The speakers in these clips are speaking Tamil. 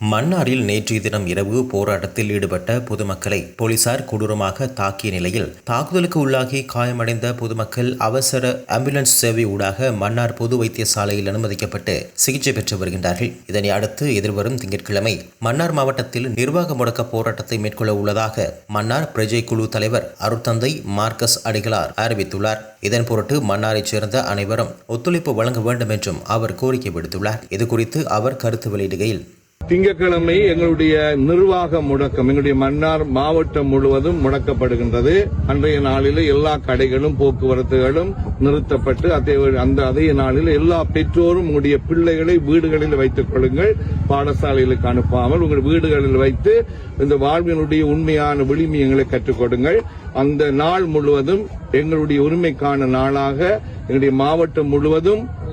மன்னாரில் நேற்றைய தினம் இரவு போராட்டத்தில் ஈடுபட்ட பொதுமக்களை போலீசார் கொடூரமாக தாக்கிய நிலையில் தாக்குதலுக்கு உள்ளாகி காயமடைந்த பொதுமக்கள் அவசர ஆம்புலன்ஸ் சேவை ஊடாக மன்னார் பொது வைத்தியசாலையில் அனுமதிக்கப்பட்டு சிகிச்சை பெற்று வருகின்றார்கள். இதனை அடுத்து எதிர்வரும் திங்கட்கிழமை மன்னார் மாவட்டத்தில் நிர்வாக முடக்க போராட்டத்தை மேற்கொள்ள உள்ளதாக மன்னார் பிரஜை குழு தலைவர் அருத்தந்தை மார்க்கஸ் அடிகளார் அறிவித்துள்ளார். இதன் பொருட்டு மன்னாரைச் சேர்ந்த அனைவரும் ஒத்துழைப்பு வழங்க வேண்டும் என்றும் அவர் கோரிக்கை விடுத்துள்ளார். இதுகுறித்து அவர் கருத்து வெளியிடுகையில் திங்கட்கிழமை எங்களுடைய நிர்வாக முடக்கம் எங்களுடைய மன்னார் மாவட்டம் முழுவதும் முடக்கப்படுகின்றது. அன்றைய நாளில் எல்லா கடைகளும் போக்குவரத்துகளும் நிறுத்தப்பட்டு அதே அந்த அதே நாளில் எல்லா பெற்றோரும் உங்களுடைய பிள்ளைகளை வீடுகளில் வைத்துக் கொள்ளுங்கள். பாடசாலைகளுக்கு அனுப்பாமல் உங்கள் வீடுகளில் வைத்து இந்த வாழ்வினுடைய உண்மையான விளிமியங்களை கற்றுக் கொடுங்கள். அந்த நாள் முழுவதும் எங்களுடைய உரிமைக்கான நாளாக எங்களுடைய மாவட்டம் முழுவதும்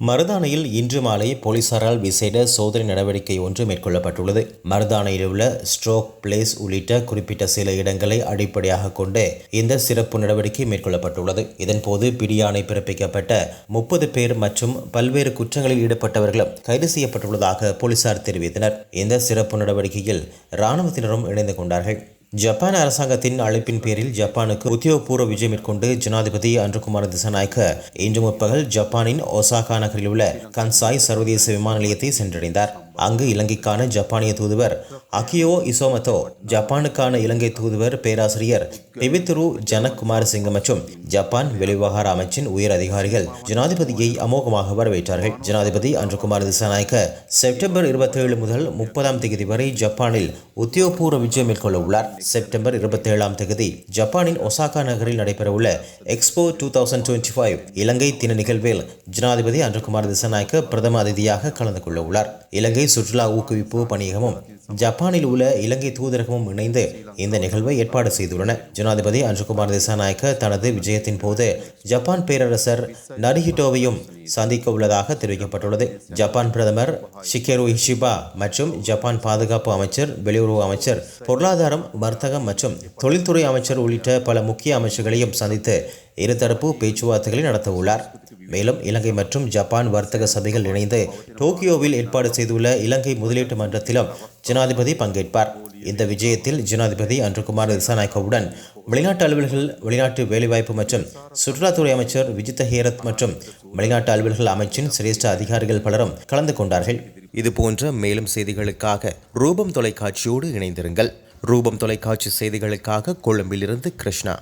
மருதானையில் இன்று மாலை போலீசாரால் விசேட சோதனை நடவடிக்கை ஒன்று மேற்கொள்ளப்பட்டுள்ளது. மருதானையில் உள்ள ஸ்ட்ரோக் பிளேஸ் உள்ளிட்ட குறிப்பிட்ட சில இடங்களை அடிப்படையாக கொண்டு இந்த சிறப்பு நடவடிக்கை மேற்கொள்ளப்பட்டுள்ளது. இதன்போது பிடியாணை பிறப்பிக்கப்பட்ட முப்பது பேர் மற்றும் பல்வேறு குற்றங்களில் ஈடுபட்டவர்களும் கைது செய்யப்பட்டுள்ளதாக போலீசார் தெரிவித்தனர். இந்த சிறப்பு நடவடிக்கையில் இராணுவத்தினரும் இணைந்து கொண்டார்கள். ஜப்பான் அரசாங்கத்தின் அழைப்பின் பேரில் ஜப்பானுக்கு உத்தியோகபூர்வ விஜயம் மேற்கொண்டு ஜனாதிபதி அன்றுகுமார் திசநாயக்க இன்று முற்பகல் ஜப்பானின் ஒசாகா நகரில் உள்ள கன்சாய் சர்வதேச விமான நிலையத்தை சென்றடைந்தார். அங்கு இலங்கைக்கான ஜப்பானிய தூதுவர் அகியோ இசோமத்தோ ஜப்பானுக்கான இலங்கை தூதுவர் பேராசிரியர் பிபித்துரு ஜனக்குமார் சிங் மற்றும் ஜப்பான் வெளிவிவகார அமைச்சின் உயர் அதிகாரிகள் ஜனாதிபதியை அமோகமாக வரவேற்றார்கள். ஜனாதிபதி அன்றுகுமார் திசாநாயக்க செப்டம்பர் இருபத்தேழு முதல் முப்பதாம் தேதி வரை ஜப்பானில் உத்தியோகபூர்வ விஜயம் மேற்கொள்ள உள்ளார். செப்டம்பர் இருபத்தேழாம் தேதி ஜப்பானின் ஒசாகா நகரில் நடைபெறவுள்ள expo two thousand twenty five இலங்கை தின நிகழ்வில் ஜனாதிபதி அன்றுகுமார் திசாநாயக்க பிரதம அதிதியாக கலந்து கொள்ள உள்ளார். இலங்கை சுற்றுலா ஊக்குவிப்பு பணியகமும் ஜப்பானில் உள்ள இலங்கை தூதரகமும் இணைந்து இந்த நிகழ்வை ஏற்பாடு செய்துள்ளன. ஜனாதிபதி அன்றுகுமார் திசாநாயக்க தனது விஜயத்தின் போது ஜப்பான் பேரரசர் நரிஹிட்டோவையும் சந்திக்க உள்ளதாக தெரிவிக்கப்பட்டுள்ளது. ஜப்பான் பிரதமர் ஷிகேரு ஹிஷிபா மற்றும் ஜப்பான் பாதுகாப்பு அமைச்சர் வெளியுறவு அமைச்சர் பொருளாதாரம் வர்த்தகம் மற்றும் தொழில்துறை அமைச்சர் உள்ளிட்ட பல முக்கிய அமைச்சர்களையும் சந்தித்து இருதரப்பு பேச்சுவார்த்தைகளை நடத்த உள்ளார் மேலும் இலங்கை மற்றும் ஜப்பான் வர்த்தக சபைகள் இணைந்து டோக்கியோவில் ஏற்பாடு செய்துள்ள இலங்கை முதலீட்டு மன்றத்திலும் ஜனாதிபதி பங்கேற்பார். இந்த விஜயத்தில் ஜனாதிபதி அன்றுகுமார் திசாநாயக்கவுடன் வெளிநாட்டு அலுவலர்கள் வெளிநாட்டு வேலைவாய்ப்பு மற்றும் சுற்றுலாத்துறை அமைச்சர் விஜித ஹேரத் மற்றும் வெளிநாட்டு அலுவலர்கள் அமைச்சின் சிரேஷ்ட அதிகாரிகள் பலரும் கலந்து கொண்டார்கள். இதுபோன்ற மேலும் செய்திகளுக்காக ரூபம் தொலைக்காட்சியோடு இணைந்திருங்கள். ரூபம் தொலைக்காட்சி செய்திகளுக்காக கொழும்பிலிருந்து கிருஷ்ணா.